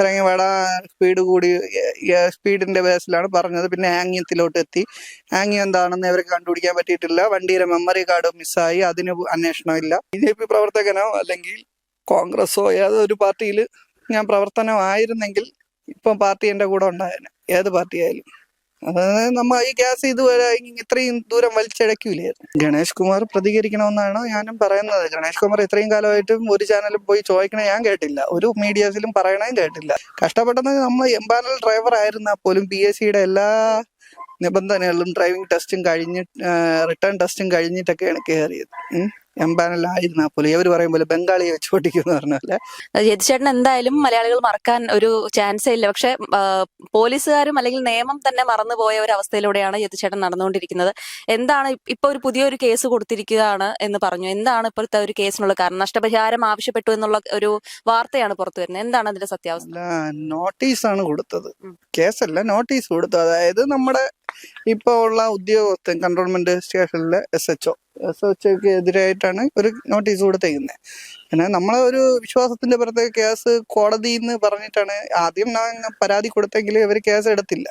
ഇറങ്ങി വേട സ്പീഡ് കൂടി സ്പീഡിന്റെ ബേസിലാണ് പറഞ്ഞത്. പിന്നെ ആംഗ്യത്തിലോട്ട് എത്തി ആംഗ്യം എന്താണെന്ന് ഇവർക്ക് കണ്ടുപിടിക്കാൻ പറ്റിയിട്ടില്ല. വണ്ടിയുടെ മെമ്മറി കാർഡ് മിസ്സായി അതിന് അന്വേഷണമില്ല. ബി ജെ പി പ്രവർത്തകനോ അല്ലെങ്കിൽ കോൺഗ്രസോ ഏതൊരു പാർട്ടിയിൽ ഞാൻ പ്രവർത്തനമായിരുന്നെങ്കിൽ ഇപ്പം പാർട്ടി എന്റെ കൂടെ ഉണ്ടായേനെ. ഏത് പാർട്ടി ആയാലും അതായത് നമ്മ ഈ ഗ്യാസ് ഇതുവരെ ഇത്രയും ദൂരം വലിച്ചഴക്കൂലായിരുന്നു ഗണേഷ് കുമാർ പ്രതികരിക്കണമെന്നാണ് ഞാനും പറയുന്നത്. ഗണേഷ് കുമാർ ഇത്രയും കാലമായിട്ടും ഒരു ചാനലിൽ പോയി ചോദിക്കണേ ഞാൻ കേട്ടില്ല. ഒരു മീഡിയാസിലും പറയണേം കേട്ടില്ല. കഷ്ടപ്പെട്ടത് നമ്മൾ എംപാനൽ ഡ്രൈവർ ആയിരുന്നാൽ പോലും പി എസ് സിയുടെ എല്ലാ നിബന്ധനകളും ഡ്രൈവിംഗ് ടെസ്റ്റും കഴിഞ്ഞ് റിട്ടേൺ ടെസ്റ്റും കഴിഞ്ഞിട്ടൊക്കെയാണ് കയറിയത്. എംപാനലായിരുന്നാൽ പുലി. അവർ പറയും പോലെ ബംഗാളിയെ വെച്ച് പൊട്ടിക്കുമെന്ന് പറഞ്ഞല്ലേ യതിച്ചേട്ടൻ എന്തായാലും മലയാളികൾ മറക്കാൻ ഒരു ചാൻസേ ഇല്ല. പക്ഷെ പോലീസുകാരും അല്ലെങ്കിൽ നിയമം തന്നെ മറന്നുപോയ ഒരു അവസ്ഥയിലൂടെയാണ് യതിച്ചേട്ടൻ നടന്നുകൊണ്ടിരിക്കുന്നത്. എന്താണ് ഇപ്പ- ഒരു പുതിയൊരു കേസ് കൊടുത്തിരിക്കുകയാണ് എന്ന് പറഞ്ഞു. എന്താണ് ഇപ്പോഴത്തെ ഒരു കേസിനുള്ള കാരണം? നഷ്ടപരിഹാരം ആവശ്യപ്പെട്ടു എന്നുള്ള ഒരു വാർത്തയാണ് പുറത്തു വരുന്നത്. എന്താണ് അതിന്റെ സത്യാവസ്ഥ? നോട്ടീസ് നോട്ടീസാണ് കൊടുത്തത്. കേസല്ല നോട്ടീസ് കൊടുത്തു അതായത് നമ്മുടെ ഇപ്പൊ ഉള്ള ഉദ്യോഗസ്ഥൻ കൺട്രോൾമെന്റ് സ്റ്റേഷനിലെ എസ് എച്ച് ഒക്ക് എതിരായിട്ടാണ് ഒരു നോട്ടീസ് കൊടുത്തേക്കുന്നത് പിന്നെ നമ്മളെ ഒരു വിശ്വാസത്തിന്റെ പുറത്ത് കേസ് കോടതി എന്ന് പറഞ്ഞിട്ടാണ് ആദ്യം പരാതി കൊടുത്തെങ്കിൽ ഇവർ കേസ് എടുത്തില്ല.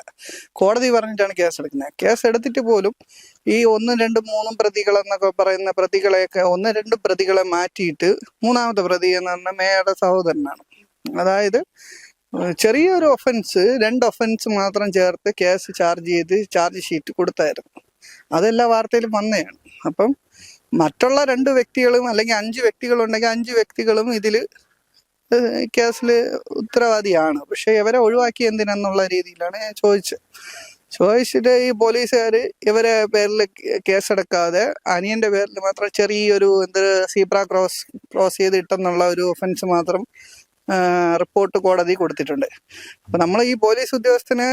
കോടതി പറഞ്ഞിട്ടാണ് കേസ് എടുക്കുന്നത്. കേസ് എടുത്തിട്ട് പോലും ഈ ഒന്നും രണ്ടും മൂന്നും പ്രതികൾ എന്നൊക്കെ പറയുന്ന പ്രതികളെയൊക്കെ ഒന്ന് രണ്ടും പ്രതികളെ മാറ്റിയിട്ട് മൂന്നാമത്തെ പ്രതി എന്ന് പറഞ്ഞ മേയുടെ സഹോദരനാണ്. അതായത് ചെറിയൊരു ഒഫൻസ് രണ്ട് ഒഫൻസ് മാത്രം ചേർത്ത് കേസ് ചാർജ് ചെയ്ത് ചാർജ് ഷീറ്റ് കൊടുത്തായിരുന്നു. അതെല്ലാ വാർത്തയിലും വന്നതാണ്. അപ്പം മറ്റുള്ള രണ്ട് വ്യക്തികളും അല്ലെങ്കിൽ അഞ്ച് വ്യക്തികളുണ്ടെങ്കിൽ അഞ്ച് വ്യക്തികളും ഇതിൽ കേസിൽ ഉത്തരവാദിയാണ്. പക്ഷെ ഇവരെ ഒഴിവാക്കി എന്തിനെന്നുള്ള രീതിയിലാണ് ഞാൻ ചോദിച്ചത്. ചോദിച്ചിട്ട് ഈ പോലീസുകാർ ഇവരെ പേരിൽ കേസെടുക്കാതെ അനിയന്റെ പേരിൽ മാത്രം ചെറിയൊരു എന്ത് സീബ്ര ക്രോസ് ക്രോസ് ചെയ്ത് ഒരു ഒഫൻസ് മാത്രം റിപ്പോർട്ട് കോടതി കൊടുത്തിട്ടുണ്ട്. അപ്പൊ നമ്മൾ ഈ പോലീസ് ഉദ്യോഗസ്ഥന്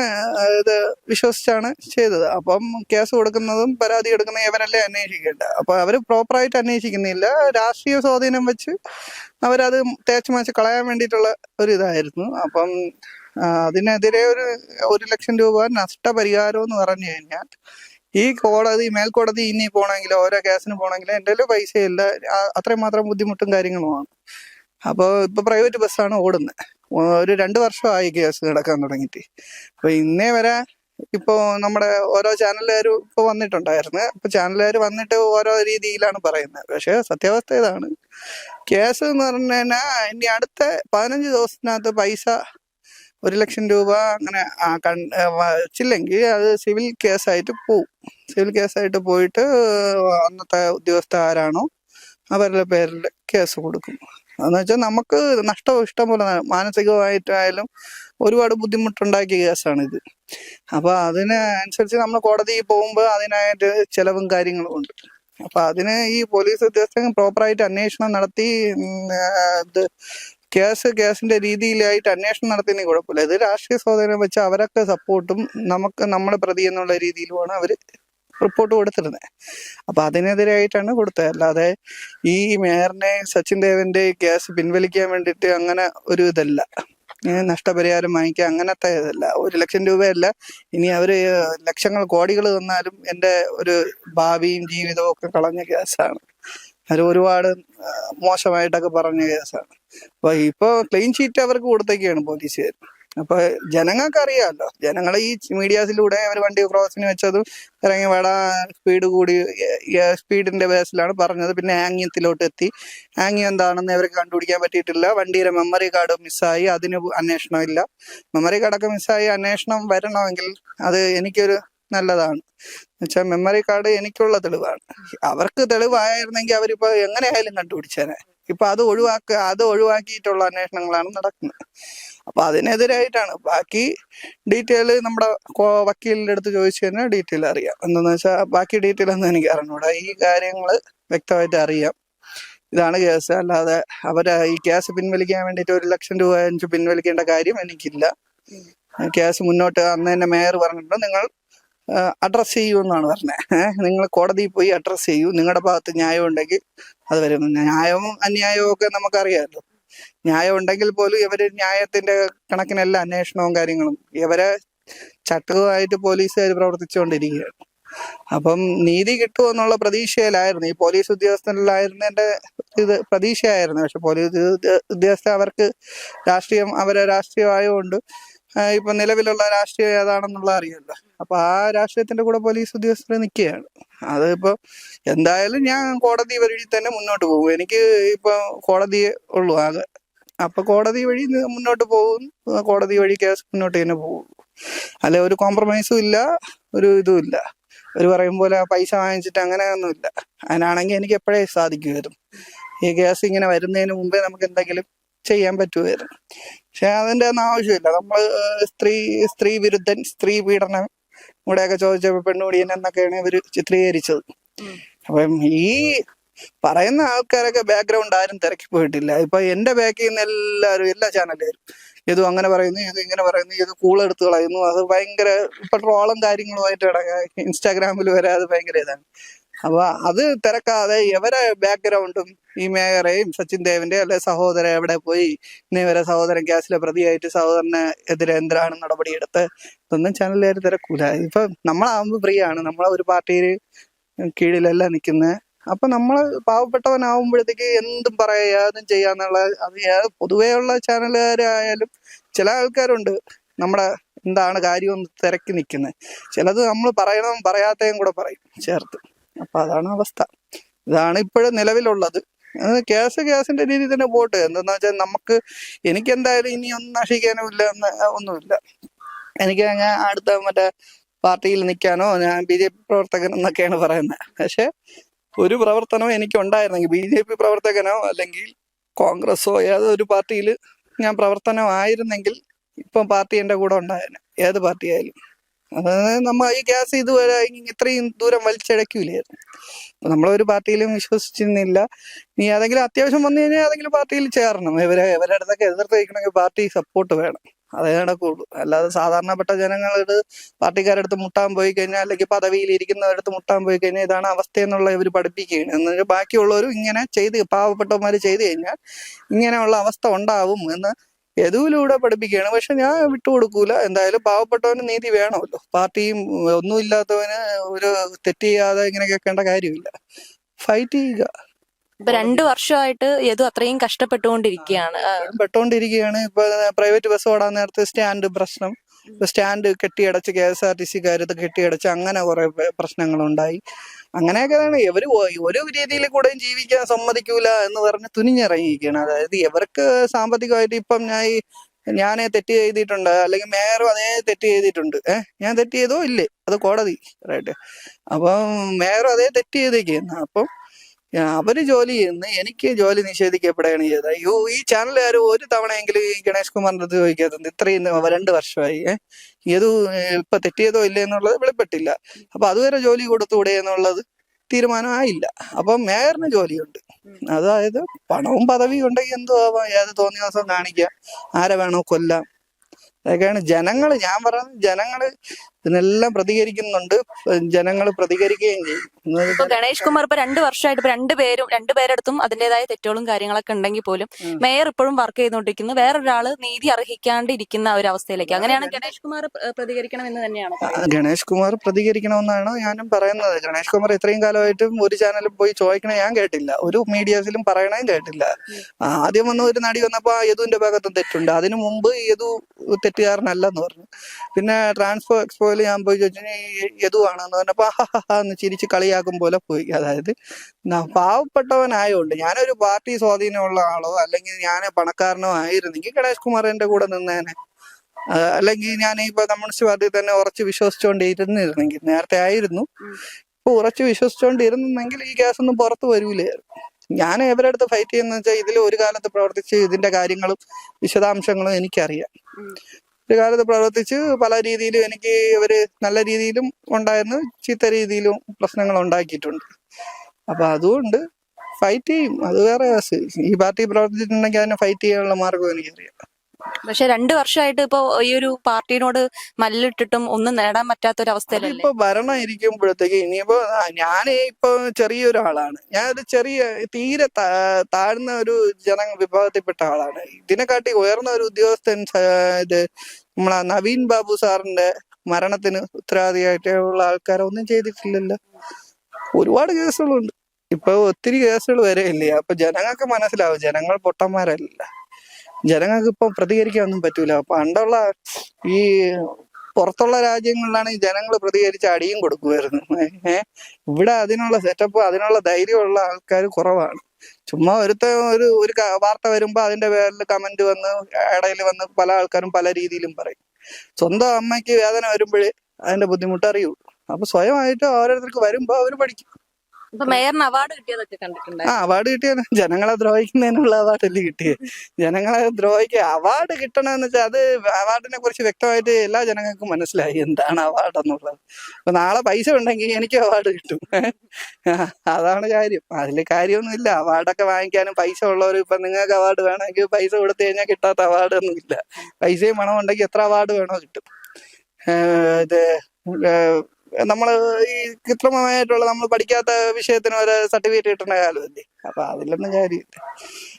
ഇത് വിശ്വസിച്ചാണ് ചെയ്തത്. അപ്പം കേസ് കൊടുക്കുന്നതും പരാതി എടുക്കുന്ന ഇവരല്ലേ അന്വേഷിക്കേണ്ടത്? അപ്പൊ അവർ പ്രോപ്പറായിട്ട് അന്വേഷിക്കുന്നില്ല. രാഷ്ട്രീയ സ്വാധീനം വെച്ച് അവരത് തേച്ച് മാച്ച് കളയാൻ വേണ്ടിയിട്ടുള്ള ഒരു ഇതായിരുന്നു. അപ്പം അതിനെതിരെ ഒരു ഒരു ലക്ഷം രൂപ നഷ്ടപരിഹാരം എന്ന് പറഞ്ഞു കഴിഞ്ഞാൽ ഈ കോടതി മേൽക്കോടതി ഇനി പോണെങ്കിൽ ഓരോ കേസിന് പോണെങ്കിൽ എന്റെ പൈസയില്ല. അത്രയും മാത്രം ബുദ്ധിമുട്ടും കാര്യങ്ങളുമാണ്. അപ്പോൾ ഇപ്പോൾ പ്രൈവറ്റ് ബസ്സാണ് ഓടുന്നത്. ഒരു രണ്ട് വർഷമായി കേസ് കിടക്കാൻ തുടങ്ങിയിട്ട്. അപ്പോൾ ഇന്നേ വരെ ഇപ്പോൾ നമ്മുടെ ഓരോ ചാനലുകാരും ഇപ്പോൾ വന്നിട്ടുണ്ടായിരുന്നു. അപ്പോൾ ചാനലുകാർ വന്നിട്ട് ഓരോ രീതിയിലാണ് പറയുന്നത്. പക്ഷേ സത്യാവസ്ഥ ഇതാണ്. കേസ് എന്ന് പറഞ്ഞു കഴിഞ്ഞാൽ ഇനി അടുത്ത പതിനഞ്ച് ദിവസത്തിനകത്ത് പൈസ ഒരു ലക്ഷം രൂപ അങ്ങനെ വച്ചില്ലെങ്കിൽ അത് സിവിൽ കേസായിട്ട് പോവും. സിവിൽ കേസായിട്ട് പോയിട്ട് അന്നത്തെ ഉദ്യോഗസ്ഥ ആരാണോ അവരുടെ പേരിൽ കേസ് കൊടുക്കും. എന്ന് വെച്ചാൽ നമുക്ക് നഷ്ടം ഇഷ്ടം പോലെ മാനസികമായിട്ടായാലും ഒരുപാട് ബുദ്ധിമുട്ടുണ്ടാക്കിയ കേസാണ് ഇത് അപ്പൊ അതിന് അനുസരിച്ച് നമ്മൾ കോടതിയിൽ പോകുമ്പോൾ അതിനായിട്ട് ചെലവും കാര്യങ്ങളും ഉണ്ട്. അപ്പൊ അതിന് ഈ പോലീസ് ഉദ്യോഗസ്ഥൻ പ്രോപ്പറായിട്ട് അന്വേഷണം നടത്തി കേസ് കേസിന്റെ രീതിയിലായിട്ട് അന്വേഷണം നടത്തിയെങ്കിൽ കുഴപ്പമില്ല. ഇത് രാഷ്ട്രീയ സ്വാധീനം വെച്ച് അവരൊക്കെ സപ്പോർട്ടും നമുക്ക് നമ്മുടെ പ്രതി എന്നുള്ള രീതിയിലുമാണ് അവർ റിപ്പോർട്ട് കൊടുത്തിരുന്നത് അപ്പൊ അതിനെതിരായിട്ടാണ് കൊടുത്തത്. അല്ലാതെ ഈ മേയറിനെ സച്ചിൻ ദേവന്റെ കേസ് പിൻവലിക്കാൻ വേണ്ടിയിട്ട് അങ്ങനെ ഒരു ഇതല്ല. നഷ്ടപരിഹാരം വാങ്ങിക്കുക അങ്ങനത്തെ ഇതല്ല. ഒരു ലക്ഷം രൂപയല്ല. ഇനി അവർ ലക്ഷങ്ങൾ കോടികൾ തന്നാലും എന്റെ ഒരു ഭാവിയും ജീവിതവും ഒക്കെ കളഞ്ഞ കേസാണ് അത് ഒരുപാട് മോശമായിട്ടൊക്കെ പറഞ്ഞ കേസാണ് അപ്പൊ ഇപ്പൊ ക്ലീൻ ഷീറ്റ് അവർക്ക് കൊടുത്തേക്കാണ് പോലീസുകാർ അപ്പൊ ജനങ്ങൾക്ക് അറിയാമല്ലോ ജനങ്ങൾ ഈ മീഡിയാസിലൂടെ അവർ വണ്ടി ക്രോസിന് വെച്ചത് ഇറങ്ങി വട സ്പീഡ് കൂടി സ്പീഡിന്റെ ബേസിലാണ് പറഞ്ഞത്. പിന്നെ ആംഗ്യത്തിലോട്ട് എത്തി ആംഗ്യം എന്താണെന്ന് ഇവർക്ക് കണ്ടുപിടിക്കാൻ പറ്റിയിട്ടില്ല. വണ്ടിയുടെ മെമ്മറി കാർഡ് മിസ്സായി അതിന് അന്വേഷണമില്ല. മെമ്മറി കാർഡൊക്കെ മിസ്സായി അന്വേഷണം വരണമെങ്കിൽ അത് എനിക്കൊരു നല്ലതാണ്. എന്നുവെച്ചാൽ മെമ്മറി കാർഡ് എനിക്കുള്ള തെളിവാണ്. അവർക്ക് തെളിവായിരുന്നെങ്കിൽ അവരിപ്പോ എങ്ങനെയായാലും കണ്ടുപിടിച്ചേനെ. ഇപ്പൊ അത് ഒഴിവാക്ക അത് ഒഴിവാക്കിയിട്ടുള്ള അന്വേഷണങ്ങളാണ് നടക്കുന്നത്. അപ്പൊ അതിനെതിരായിട്ടാണ്. ബാക്കി ഡീറ്റെയിൽ നമ്മുടെ വക്കീലിന്റെ അടുത്ത് ചോദിച്ചു കഴിഞ്ഞാൽ ഡീറ്റെയിൽ അറിയാം. എന്താന്ന് വെച്ചാൽ ബാക്കി ഡീറ്റെയിൽ ഒന്നും എനിക്ക് അറിഞ്ഞൂടാ. ഈ കാര്യങ്ങൾ വ്യക്തമായിട്ട് അറിയാം. ഇതാണ് കേസ്. അല്ലാതെ അവരെ ഈ കേസ് പിൻവലിക്കാൻ വേണ്ടിയിട്ട് ഒരു ലക്ഷം രൂപ അഞ്ച് പിൻവലിക്കേണ്ട കാര്യം എനിക്കില്ല. കേസ് മുന്നോട്ട് അന്ന് തന്നെ മേയർ പറഞ്ഞിട്ടുണ്ട്. നിങ്ങൾ അഡ്രസ്സ് ചെയ്യൂ എന്നാണ് പറഞ്ഞത് നിങ്ങൾ കോടതിയിൽ പോയി അഡ്രസ്സ് ചെയ്യൂ. നിങ്ങളുടെ ഭാഗത്ത് ന്യായം ഉണ്ടെങ്കിൽ അത് വരും. ന്യായവും അന്യായവും ഒക്കെ നമുക്കറിയാമല്ലോ. ന്യായം ഉണ്ടെങ്കിൽ പോലും ഇവർ ന്യായത്തിന്റെ കണക്കിനല്ല അന്വേഷണവും കാര്യങ്ങളും ഇവരെ ചട്ടുകമായിട്ട് പോലീസുകാർ പ്രവർത്തിച്ചുകൊണ്ടിരിക്കുകയാണ്. അപ്പം നീതി കിട്ടുമെന്നുള്ള പ്രതീക്ഷയിലായിരുന്നു. ഈ പോലീസ് ഉദ്യോഗസ്ഥനിലായിരുന്നതിന്റെ ഇത് പ്രതീക്ഷയായിരുന്നു. പക്ഷെ പോലീസ് ഉദ്യ- ഉദ്യോഗസ്ഥ അവർക്ക് രാഷ്ട്രീയം അവരെ രാഷ്ട്രീയമായതുകൊണ്ട് ഇപ്പൊ നിലവിലുള്ള രാഷ്ട്രീയം ഏതാണെന്നുള്ള അറിയാമല്ലോ അപ്പൊ ആ രാഷ്ട്രീയത്തിന്റെ കൂടെ പോലീസ് ഉദ്യോഗസ്ഥർ നിൽക്കുകയാണ്. അതിപ്പോ എന്തായാലും ഞാൻ കോടതി വഴി തന്നെ മുന്നോട്ട് പോകും. എനിക്ക് ഇപ്പൊ കോടതിയെ ഉള്ളൂ. ആകെ അപ്പൊ കോടതി വഴി മുന്നോട്ട് പോകും. കോടതി വഴി കേസ് മുന്നോട്ട് തന്നെ പോകും. അല്ലെ ഒരു കോംപ്രമൈസും ഇല്ല ഒരു ഇതും ഇല്ല. ഒരു പറയും പോലെ പൈസ വാങ്ങിച്ചിട്ട് അങ്ങനെ ഒന്നും ഇല്ല. അതിനാണെങ്കിൽ എനിക്ക് എപ്പോഴേ സാധിക്കുമായിരുന്നു. ഈ കേസ് ഇങ്ങനെ വരുന്നതിന് മുമ്പേ നമുക്ക് എന്തെങ്കിലും ചെയ്യാൻ പറ്റുമായിരുന്നു പക്ഷെ അതിന്റെ ഒന്നും ആവശ്യമില്ല. നമ്മൾ സ്ത്രീ സ്ത്രീ വിരുദ്ധൻ സ്ത്രീ പീഡനം ഇവിടെയൊക്കെ ചോദിച്ചപ്പോൾ പെണ്ണുപിടിയൻ എന്നൊക്കെയാണ് ഇവർ ചിത്രീകരിച്ചത്. അപ്പം ഈ പറയുന്ന ആൾക്കാരൊക്കെ ബാക്ക്ഗ്രൗണ്ട് ആരും തിരക്കി പോയിട്ടില്ല. ഇപ്പൊ എന്റെ ബാക്കിൽ നിന്ന് എല്ലാവരും എല്ലാ ചാനലുകാരും ഇത് അങ്ങനെ പറയുന്നു ഇത് ഇങ്ങനെ പറയുന്നു ഇത് കൂളെടുത്ത് കളയുന്നു. അത് ഭയങ്കര ഇപ്പൊ ട്രോളും കാര്യങ്ങളുമായിട്ട് ഇടങ്ങ ഇൻസ്റ്റാഗ്രാമിൽ വരെ അത് ഭയങ്കര ഇതാണ്. അപ്പൊ അത് തിരക്കാതെ എവരെ ബാക്ക്ഗ്രൗണ്ടും ഈ മേയറേയും സച്ചിൻ ദേവിന്റെ അല്ലെ സഹോദരൻ എവിടെ പോയി? ഇനി സഹോദരൻ ഗ്യാസിലെ പ്രതിയായിട്ട് സഹോദരന് എതിരെ എന്തിനാണ് നടപടിയെടുത്ത് ഇതൊന്നും ചാനലുകാർ തിരക്കൂല. ഇപ്പൊ നമ്മളാവുമ്പോ ഫ്രീ ആണ്. നമ്മളെ ഒരു പാർട്ടിയിൽ കീഴിലല്ല നിൽക്കുന്നത് അപ്പൊ നമ്മൾ പാവപ്പെട്ടവനാവുമ്പോഴത്തേക്ക് എന്തും പറയാ അതും ചെയ്യാന്നുള്ള അത് പൊതുവേ പൊതുവെയുള്ള ചാനലുകാരായാലും ചില ആൾക്കാരുണ്ട്. നമ്മുടെ എന്താണ് കാര്യം തിരക്കി നിൽക്കുന്നത് ചിലത് നമ്മൾ പറയണം പറയാത്തതും കൂടെ പറയും. ചേർത്ത്. അപ്പൊ അതാണ് അവസ്ഥ. ഇതാണ് ഇപ്പോഴും നിലവിലുള്ളത്. കേസ് കേസിന്റെ രീതി തന്നെ പോട്ടെ. എന്തെന്ന് വെച്ചാൽ നമുക്ക് എനിക്ക് എന്തായാലും ഇനി ഒന്നും നശിക്കാനും ഇല്ല എന്ന് ഒന്നുമില്ല. എനിക്ക് അങ്ങനെ അടുത്ത മറ്റേ പാർട്ടിയിൽ നിൽക്കാനോ ഞാൻ ബി ജെ പി പ്രവർത്തകൻ എന്നൊക്കെയാണ് പറയുന്നത്. പക്ഷെ ഒരു പ്രവർത്തനവും എനിക്ക് ഉണ്ടായിരുന്നെങ്കിൽ ബി ജെ പി പ്രവർത്തകനോ അല്ലെങ്കിൽ കോൺഗ്രസോ ഏതൊരു പാർട്ടിയിൽ ഞാൻ പ്രവർത്തനമായിരുന്നെങ്കിൽ ഇപ്പം പാർട്ടി എന്റെ കൂടെ ഉണ്ടായിരുന്നു ഏത് പാർട്ടി ആയാലും അതായത് നമ്മ ഈ ഗ്യാസ് ഇതുവരെ ഇത്രയും ദൂരം വലിച്ചഴക്കൂലായിരുന്നു അപ്പൊ നമ്മളൊരു പാർട്ടിയിലും വിശ്വസിച്ചിരുന്നില്ല. നീ ഏതെങ്കിലും അത്യാവശ്യം വന്നു കഴിഞ്ഞാൽ ഏതെങ്കിലും പാർട്ടിയിൽ ചേരണം. ഇവരെ ഇവരുടെ അടുത്തൊക്കെ എതിർത്ത് പാർട്ടി സപ്പോർട്ട് വേണം. അതേ നടക്കുള്ളൂ അല്ലാതെ സാധാരണപ്പെട്ട ജനങ്ങളുടെ പാർട്ടിക്കാരടുത്ത് മുട്ടാൻ പോയി കഴിഞ്ഞാൽ അല്ലെങ്കിൽ പദവിയിൽ ഇരിക്കുന്നവരടുത്ത് മുട്ടാൻ പോയി കഴിഞ്ഞാൽ ഇതാണ് അവസ്ഥ എന്നുള്ള ഇവർ പഠിപ്പിക്കുകയാണ്. എന്നുവെച്ചാൽ ബാക്കിയുള്ളവരും ഇങ്ങനെ ചെയ്ത് പാവപ്പെട്ടവന്മാർ ചെയ്ത് കഴിഞ്ഞാൽ ഇങ്ങനെയുള്ള അവസ്ഥ ഉണ്ടാവും എന്ന് എതുവിലൂടെ പഠിപ്പിക്കുകയാണ്. പക്ഷെ ഞാൻ വിട്ടുകൊടുക്കൂല എന്തായാലും പാവപ്പെട്ടവന് നീതി വേണമല്ലോ. പാർട്ടിയും ഒന്നുമില്ലാത്തവന് ഒരു തെറ്റ് ചെയ്യാതെ ഇങ്ങനെ കേൾക്കേണ്ട കാര്യമില്ല. ഫൈറ്റ് ചെയ്യുക. ഇപ്പൊ രണ്ടു വർഷമായിട്ട് യദു അത്രയും കഷ്ടപ്പെട്ടുകൊണ്ടിരിക്കുകയാണ്. പെട്ടുകൊണ്ടിരിക്കുകയാണ്. ഇപ്പൊ പ്രൈവറ്റ് ബസ് ഓടാൻ നേരത്തെ സ്റ്റാൻഡ് പ്രശ്നം. Stand കെട്ടിയടച്ച് K S R T C കാര്യത്ത് കെട്ടിയടച്ച് അങ്ങനെ കുറെ പ്രശ്നങ്ങളുണ്ടായി. അങ്ങനെയൊക്കെയാണ്. ഇവർ ഒരു രീതിയിൽ കൂടെയും ജീവിക്കാൻ സമ്മതിക്കൂല എന്ന് പറഞ്ഞ് തുനിഞ്ഞിറങ്ങിയിരിക്കുകയാണ്. അതായത് ഇവർക്ക് സാമ്പത്തികമായിട്ട് ഇപ്പം ഞാൻ ഞാനേ തെറ്റ് ചെയ്തിട്ടുണ്ട് അല്ലെങ്കിൽ മേയറും അതേ തെറ്റ് ചെയ്തിട്ടുണ്ട് ഏഹ് ഞാൻ തെറ്റ് ചെയ്തോ? ഇല്ലേ? അത് കോടതി റൈറ്റ് അപ്പം മേയറും അതേ തെറ്റ് ചെയ്തേക്കുന്ന അപ്പം അവർ ജോലി ചെയ്യുന്ന എനിക്ക് ജോലി നിഷേധിക്കപ്പെടുകയാണ് ചെയ്തത്. അയ്യോ ഈ ചാനലുകാർ ഒരു തവണയെങ്കിലും ഈ ഗണേഷ് കുമാറിന്റെ അടുത്ത് ചോദിക്കാത്തത് ഇത്രയും രണ്ട് വർഷമായി. ഏതു ഇപ്പൊ തെറ്റിയതോ ഇല്ല എന്നുള്ളത് വെളിപ്പെട്ടില്ല. അപ്പൊ അതുവരെ ജോലി കൊടുത്തുകൂടെ എന്നുള്ളത് തീരുമാനമായില്ല. അപ്പൊ മേയറിന് ജോലിയുണ്ട്. അതായത് പണവും പദവിയും ഉണ്ടെങ്കിൽ എന്തോ ആവാം ഏത് തോന്നിയ ദിവസം കാണിക്കാം. ആരെ വേണോ കൊല്ലാം. അതൊക്കെയാണ് ജനങ്ങൾ ഞാൻ പറയുന്നത് ജനങ്ങൾ ഇതിനെല്ലാം പ്രതികരിക്കുന്നുണ്ട്. ജനങ്ങൾ പ്രതികരിക്കുകയും ചെയ്യും. ഇപ്പൊ ഗണേഷ് കുമാർ ഇപ്പൊ രണ്ടു വർഷമായിട്ട് ഇപ്പൊ രണ്ടുപേരും രണ്ടുപേരടുത്തും അതിന്റേതായ തെറ്റുകളും കാര്യങ്ങളൊക്കെ ഉണ്ടെങ്കിൽ പോലും മേയർ ഇപ്പോഴും വർക്ക് ചെയ്തുകൊണ്ടിരിക്കുന്നു. വേറൊരാൾ നീതി അർഹിക്കാണ്ട് ഇരിക്കുന്ന ഒരു അവസ്ഥയിലേക്ക്. അങ്ങനെയാണ് ഗണേഷ് കുമാർ പ്രതികരിക്കണം എന്ന് തന്നെയാണ് ഗണേഷ് കുമാർ പ്രതികരിക്കണമെന്നാണ് ഞാനും പറയുന്നത്. ഗണേഷ് കുമാർ ഇത്രയും കാലമായിട്ടും ഒരു ചാനലിൽ പോയി ചോദിക്കണേ ഞാൻ കേട്ടില്ല. ഒരു മീഡിയാസിലും പറയണേ കേട്ടില്ല. ആദ്യം വന്ന ഒരു നടി വന്നപ്പോ ആ യദുവിന്റെ ഭാഗത്തും തെറ്റുണ്ട്. അതിനു മുമ്പ് യദു തെറ്റുകാരനല്ലെന്ന് പറഞ്ഞു. പിന്നെ ട്രാൻസ്പോ എക്സ്പോയിൽ ഞാൻ പോയി ചോദിച്ചു "ഈ യദു ആണെന്ന് പറഞ്ഞപ്പോ എന്ന് ചിരിച്ച് കളിയാക്കും പോലെ പോയി. അതായത് പാവപ്പെട്ടവനായോണ്ട് ഞാനൊരു പാർട്ടി സ്വാധീനമുള്ള ആളോ അല്ലെങ്കിൽ ഞാൻ പണക്കാരനോ ആയിരുന്നെങ്കിൽ ഗണേഷ് കുമാർ എന്റെ കൂടെ നിന്നേനെ. അല്ലെങ്കിൽ ഞാൻ ഇപ്പൊ കമ്മ്യൂണിസ്റ്റ് പാർട്ടി തന്നെ ഉറച്ച് വിശ്വസിച്ചുകൊണ്ട് ഇരുന്നിരുന്നെങ്കിൽ നേരത്തെ ആയിരുന്നു. ഇപ്പൊ ഉറച്ച് വിശ്വസിച്ചുകൊണ്ടിരുന്നെങ്കിൽ ഈ ഗ്യാസ് ഒന്നും പുറത്തു വരൂലായിരുന്നു. ഞാൻ ഇവരുടെ അടുത്ത് ഫൈറ്റ് ചെയ്യുന്ന വെച്ചാൽ ഇതിൽ ഒരു കാലത്ത് പ്രവർത്തിച്ച് ഇതിന്റെ കാര്യങ്ങളും വിശദാംശങ്ങളും എനിക്കറിയാം. ഒരു കാലത്ത് പ്രവർത്തിച്ച് പല രീതിയിലും എനിക്ക് അവർ നല്ല രീതിയിലും ഉണ്ടായിരുന്നു ചീത്ത രീതിയിലും പ്രശ്നങ്ങൾ ഉണ്ടാക്കിയിട്ടുണ്ട്. അപ്പൊ അതുകൊണ്ട് ഫൈറ്റ് ചെയ്യും. അത് വേറെ ഈ പാർട്ടി പ്രവർത്തിച്ചിട്ടുണ്ടെങ്കിൽ അതിനെ ഫൈറ്റ് ചെയ്യാനുള്ള മാർഗം എനിക്കറിയാം. പക്ഷെ രണ്ട് വർഷമായിട്ട് ഇപ്പൊ ഈ ഒരു പാർട്ടിനോട് മല്ലിട്ടിട്ടും ഒന്നും നേടാൻ പറ്റാത്ത ഒരു അവസ്ഥയിലല്ലേ ഇപ്പൊ ഭരണം ഇരിക്കുമ്പോഴത്തേക്ക് ഇനിയിപ്പോ ഞാൻ ഇപ്പൊ ചെറിയൊരാളാണ്. ഞാൻ ഒരു ചെറിയ തീരെ താഴ്ന്ന ഒരു ജന വിഭാഗത്തിൽപ്പെട്ട ആളാണ്. ഇതിനെക്കാട്ടി ഉയർന്ന ഒരു ഉദ്യോഗസ്ഥൻ ഇത് നമ്മളെ നവീൻ ബാബു സാറിന്റെ മരണത്തിന് ഉത്തരവാദിയായിട്ടുള്ള ആൾക്കാരൊന്നും ചെയ്തിട്ടില്ലല്ലോ. ഒരുപാട് കേസുകളുണ്ട്. ഇപ്പൊ ഒത്തിരി കേസുകൾ വരെയില്ലേ? അപ്പൊ ജനങ്ങൾക്ക് മനസ്സിലാവും. ജനങ്ങൾ പൊട്ടന്മാരല്ല. ജനങ്ങൾക്ക് ഇപ്പൊ പ്രതികരിക്കാനൊന്നും പറ്റൂല. പണ്ടുള്ള ഈ പുറത്തുള്ള രാജ്യങ്ങളിലാണ് ഈ ജനങ്ങൾ പ്രതികരിച്ച് അടിയും കൊടുക്കുമായിരുന്നു. ഏഹ് ഇവിടെ അതിനുള്ള സെറ്റപ്പ് അതിനുള്ള ധൈര്യമുള്ള ആൾക്കാർ കുറവാണ്. ചുമ്മാ ഒരുത്ത ഒരു ഒരു വാർത്ത വരുമ്പോ അതിന്റെ പേരിൽ കമന്റ് വന്ന് ഇടയിൽ വന്ന് പല ആൾക്കാരും പല രീതിയിലും പറയും. സ്വന്തം അമ്മയ്ക്ക് വേദന വരുമ്പോഴേ അതിന്റെ ബുദ്ധിമുട്ട് അറിയുള്ളൂ അപ്പൊ സ്വയമായിട്ട് ഓരോരുത്തർക്ക് വരുമ്പോ അവർ പഠിക്കും. അവാർഡ് കിട്ടിയതൊക്കെ കണ്ടിട്ടുണ്ട് ആ അവാർഡ് കിട്ടിയത് ജനങ്ങളെ ദ്രോഹിക്കുന്നതിനുള്ള അവാർഡല്ലേ കിട്ടിയത് ജനങ്ങളെ ദ്രോഹിക്കുക അവാർഡ് കിട്ടണമെന്ന് വെച്ചാൽ അത് അവാർഡിനെ കുറിച്ച് വ്യക്തമായിട്ട് എല്ലാ ജനങ്ങൾക്കും മനസ്സിലായി എന്താണ് അവാർഡ് എന്നുള്ളത്. അപ്പൊ നാളെ പൈസ ഉണ്ടെങ്കിൽ എനിക്ക് അവാർഡ് കിട്ടും. അതാണ് കാര്യം. അതിൽ കാര്യമൊന്നുമില്ല. അവാർഡൊക്കെ വാങ്ങിക്കാനും പൈസ ഉള്ളവർ ഇപ്പൊ നിങ്ങൾക്ക് അവാർഡ് വേണമെങ്കിൽ പൈസ കൊടുത്തു കഴിഞ്ഞാൽ കിട്ടാത്ത അവാർഡ് ഒന്നും ഇല്ല പൈസയും പണം ഉണ്ടെങ്കിൽ എത്ര അവാർഡ് വേണോ കിട്ടും. ഇത് ഏഹ് നമ്മൾ ഈ കൃത്രിമമായിട്ടുള്ള നമ്മൾ പഠിക്കാത്ത വിഷയത്തിന് ഒരു സർട്ടിഫിക്കറ്റ് കിട്ടുന്ന കാലമല്ലേ? അപ്പൊ അതിലൊന്നും കാര്യമില്ല.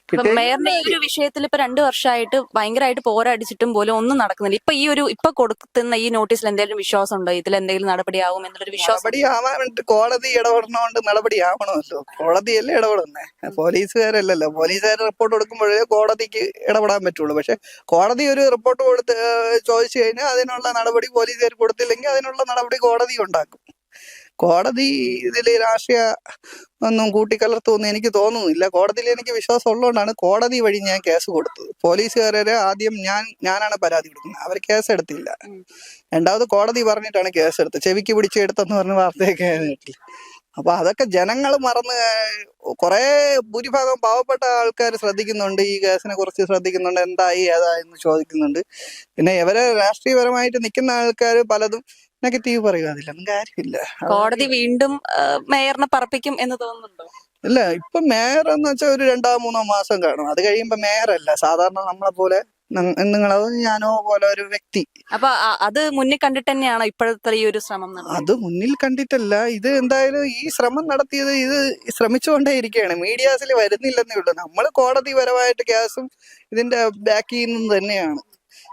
മേയറിന്റെ ഈ ഒരു വിഷയത്തിൽ ഇപ്പൊ രണ്ടു വർഷമായിട്ട് ഭയങ്കരമായിട്ട് പോരടിച്ചിട്ടും പോലും ഒന്നും നടക്കുന്നില്ല. ഇപ്പൊ ഈ ഒരു ഇപ്പൊ കൊടുക്കുന്ന ഈ നോട്ടീസിൽ എന്തെങ്കിലും വിശ്വാസം ഉണ്ടോ ഇതിൽ എന്തെങ്കിലും നടപടിയാവും എന്നുള്ളൊരു വിശ്വാസം? കോടതി ഇടപെടണോണ്ട് നടപടി ആവണമല്ലോ. കോടതിയല്ലേ ഇടപെടുന്നേ? പോലീസുകാരല്ലല്ലോ. പോലീസുകാർ റിപ്പോർട്ട് കൊടുക്കുമ്പോഴേ കോടതിക്ക് ഇടപെടാൻ പറ്റുള്ളൂ. പക്ഷെ കോടതി ഒരു റിപ്പോർട്ട് കൊടുത്ത് ചോദിച്ചു കഴിഞ്ഞാൽ അതിനുള്ള നടപടി പോലീസുകാർ കൊടുത്തില്ലെങ്കിൽ അതിനുള്ള നടപടി കോടതി ഉണ്ടാക്കും. കോടതി ഇതിൽ രാഷ്ട്രീയ ഒന്നും കൂട്ടിക്കലർത്തുമെന്ന് എനിക്ക് തോന്നുന്നില്ല. കോടതിയിൽ എനിക്ക് വിശ്വാസം ഉള്ളതുകൊണ്ടാണ് കോടതി വഴി ഞാൻ കേസ് കൊടുത്തത്. പോലീസുകാരെ ആദ്യം ഞാൻ ഞാനാണ് പരാതി കൊടുക്കുന്നത്. അവർ കേസ് എടുത്തില്ല. രണ്ടാമത് കോടതി പറഞ്ഞിട്ടാണ് കേസ് എടുത്തത്. ചെവിക്ക് പിടിച്ച് എടുത്തെന്ന് പറഞ്ഞ വാർത്തയൊക്കെ കേട്ടില്ല. അപ്പൊ അതൊക്കെ ജനങ്ങൾ മറന്ന് കുറെ ഭൂരിഭാഗം പാവപ്പെട്ട ആൾക്കാർ ശ്രദ്ധിക്കുന്നുണ്ട്. ഈ കേസിനെ കുറിച്ച് ശ്രദ്ധിക്കുന്നുണ്ട്. എന്തായി ഏതാ എന്ന് ചോദിക്കുന്നുണ്ട്. പിന്നെ ഇവരെ രാഷ്ട്രീയപരമായിട്ട് നിൽക്കുന്ന ആൾക്കാർ പലതും നെഗറ്റീവ് പറയുക അതിലൊന്നും കാര്യമില്ല. കോടതി വീണ്ടും മേയറിനെ പറപ്പിക്കും എന്ന് തോന്നുന്നുണ്ടോ? ഇല്ല ഇപ്പൊ മേയർ എന്ന് വെച്ചാൽ ഒരു രണ്ടോ മൂന്നോ മാസം കാണും. അത് കഴിയുമ്പോ മേയർ അല്ല സാധാരണ നമ്മളെ പോലെ നിങ്ങളോ ഞാനോ പോലെ ഒരു വ്യക്തി. അപ്പൊ അത് മുന്നിൽ കണ്ടിട്ട് തന്നെയാണോ ഇപ്പോഴത്തെ ഈ ഒരു ശ്രമം അത് മുന്നിൽ കണ്ടിട്ടല്ല. ഇത് എന്തായാലും ഈ ശ്രമം നടത്തിയത് ഇത് ശ്രമിച്ചുകൊണ്ടേയിരിക്കുകയാണ് മീഡിയാസിൽ വരുന്നില്ലെന്നേ ഉള്ളൂ. നമ്മൾ കോടതിപരമായിട്ട് കേസും ഇതിന്റെ ബാക്കിൽ നിന്ന് തന്നെയാണ്.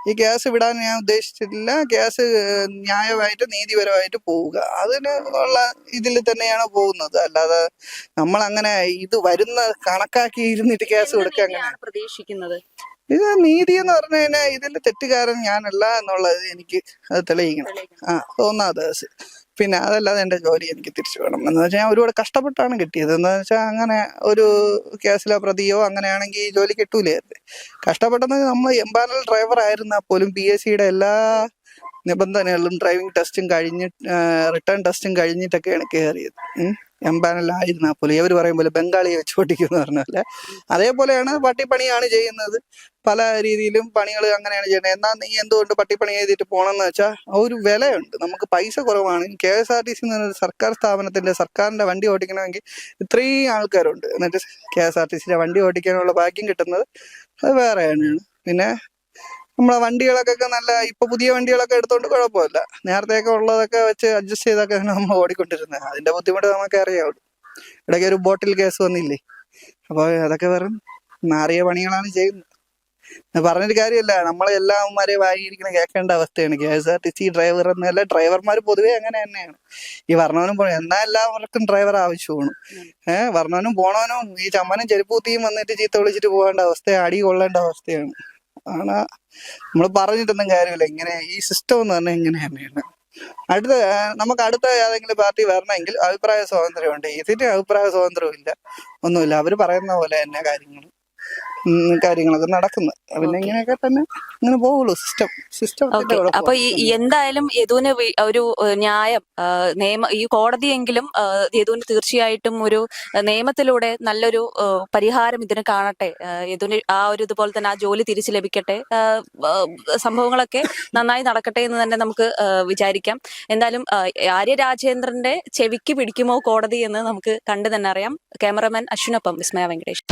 ഈ ഗ്യാസ് വിടാൻ ഞാൻ ഉദ്ദേശിച്ചിട്ടില്ല. ഗ്യാസ് ന്യായമായിട്ട് നീതിപരമായിട്ട് പോവുക. അതിന് ഉള്ള ഇതിൽ തന്നെയാണ് പോകുന്നത്. അല്ലാതെ നമ്മൾ അങ്ങനെ ഇത് വരുന്ന കണക്കാക്കി ഇരുന്നിട്ട് ഗ്യാസ് കൊടുക്കുക അങ്ങനെ പ്രതീക്ഷിക്കുന്നത്. ഇത് നീതി എന്ന് പറഞ്ഞു കഴിഞ്ഞാൽ ഇതിൽ തെറ്റുകാരൻ ഞാനല്ല എന്നുള്ളത് എനിക്ക് അത് തെളിയിക്കണം. ആ ഒന്നാമത് പിന്നെ അതല്ലാതെ എന്റെ ജോലി എനിക്ക് തിരിച്ചു വേണം. എന്ന് വെച്ചാൽ ഞാൻ ഒരുപാട് കഷ്ടപ്പെട്ടാണ് കിട്ടിയത്. എന്ന് വെച്ചാൽ അങ്ങനെ ഒരു കേസിലെ പ്രതിയോ അങ്ങനെയാണെങ്കിൽ ഈ ജോലി കിട്ടൂലായിരുന്നു കഷ്ടപ്പെട്ടെന്ന് നമ്മൾ എംപാനൽ ഡ്രൈവർ ആയിരുന്നാൽ പോലും പി എസ് സിയുടെ എല്ലാ നിബന്ധനകളും ഡ്രൈവിംഗ് ടെസ്റ്റും കഴിഞ്ഞിട്ട് റിട്ടേൺ ടെസ്റ്റും കഴിഞ്ഞിട്ടൊക്കെയാണ് കയറിയത് എംപാനലായിരുന്നാൽ പോലും. ഇവർ പറയും പോലെ ബംഗാളിയെ വെച്ച് പൊട്ടിക്കുമെന്ന് പറഞ്ഞല്ലേ അതേപോലെയാണ് പട്ടിപ്പണിയാണ് ചെയ്യുന്നത്. പല രീതിയിലും പണികൾ അങ്ങനെയാണ് ചെയ്യുന്നത്. എന്നാൽ നീ എന്തുകൊണ്ട് പട്ടിപ്പണി ചെയ്തിട്ട് പോകണമെന്ന് വെച്ചാൽ ഒരു വിലയുണ്ട്. നമുക്ക് പൈസ കുറവാണ്. K S R T C എന്നൊരു സർക്കാർ സ്ഥാപനത്തിന്റെ സർക്കാരിന്റെ വണ്ടി ഓടിക്കണമെങ്കിൽ ഇത്രയും ആൾക്കാരുണ്ട്. എന്നിട്ട് കെ എസ് ആർ ടി സിയുടെ വണ്ടി ഓടിക്കാനുള്ള ഭാഗ്യം കിട്ടുന്നത് അത് വേറെയാണ് പിന്നെ നമ്മളെ വണ്ടികളൊക്കെ നല്ല ഇപ്പൊ പുതിയ വണ്ടികളൊക്കെ എടുത്തോണ്ട് കുഴപ്പമില്ല. നേരത്തെയൊക്കെ ഉള്ളതൊക്കെ വെച്ച് അഡ്ജസ്റ്റ് ചെയ്തൊക്കെ നമ്മൾ ഓടിക്കൊണ്ടിരുന്നത് അതിന്റെ ബുദ്ധിമുട്ട് നമുക്ക് അറിയാവുള്ളൂ. ഇടയ്ക്ക് ഒരു ബോട്ടിൽ കേസ് വന്നില്ലേ? അപ്പോൾ അതൊക്കെ വെറും മാറിയ പണികളാണ് ചെയ്യുന്നത്. പറഞ്ഞൊരു കാര്യമല്ല. നമ്മളെ എല്ലാവന്മാരെയും വാങ്ങിയിരിക്കുന്ന കേൾക്കേണ്ട അവസ്ഥയാണ്. K S R T C driver എന്നല്ല ഡ്രൈവർമാർ പൊതുവെ അങ്ങനെ തന്നെയാണ്. ഈ വർണവനും പോണ എന്നാ എല്ലാവർക്കും ഡ്രൈവർ ആവശ്യമാണ്. ഏഹ് വർണവനും പോണവനും ഈ ചമ്മനും ചെരുപ്പൂത്തിയും വന്നിട്ട് ചീത്ത വിളിച്ചിട്ട് പോകേണ്ട അവസ്ഥ അടി കൊള്ളേണ്ട അവസ്ഥയാണ്. ആണ്. നമ്മൾ പറഞ്ഞിട്ടൊന്നും കാര്യമില്ല. ഇങ്ങനെ ഈ സിസ്റ്റം എന്ന് പറഞ്ഞാൽ ഇങ്ങനെ തന്നെയാണ്. അടുത്ത നമുക്ക് അടുത്ത ഏതെങ്കിലും പാർട്ടി വരണമെങ്കിൽ അഭിപ്രായ സ്വാതന്ത്ര്യമുണ്ട്. ഇതിന് അഭിപ്രായ സ്വാതന്ത്ര്യവും ഇല്ല. ഒന്നുമില്ല. അവർ പറയുന്ന പോലെ തന്നെ കാര്യങ്ങൾ കാര്യങ്ങളൊക്കെ നടക്കുന്നത് പിന്നെ ഇങ്ങനെയൊക്കെ തന്നെ ഇങ്ങനെ പോകുള്ളൂ സിസ്റ്റം സിസ്റ്റം അപ്പൊ ഈ എന്തായാലും യദുവിന് ഒരു ന്യായം നിയമ ഈ കോടതിയെങ്കിലും യദുവിന് തീർച്ചയായിട്ടും ഒരു നിയമത്തിലൂടെ നല്ലൊരു പരിഹാരം ഇതിന് കാണട്ടെ. യദുവിന് ആ ഒരു ഇതുപോലെ തന്നെ ആ ജോലി തിരിച്ചു ലഭിക്കട്ടെ. സംഭവങ്ങളൊക്കെ നന്നായി നടക്കട്ടെ എന്ന് തന്നെ നമുക്ക് വിചാരിക്കാം. എന്തായാലും ആര്യ രാജേന്ദ്രന്റെ ചെവിക്ക് പിടിക്കുമോ കോടതി എന്ന് നമുക്ക് കണ്ടു തന്നെ അറിയാം. ക്യാമറമാൻ അശ്വിനൊപ്പം വിസ്മയ വെങ്കടേഷ്.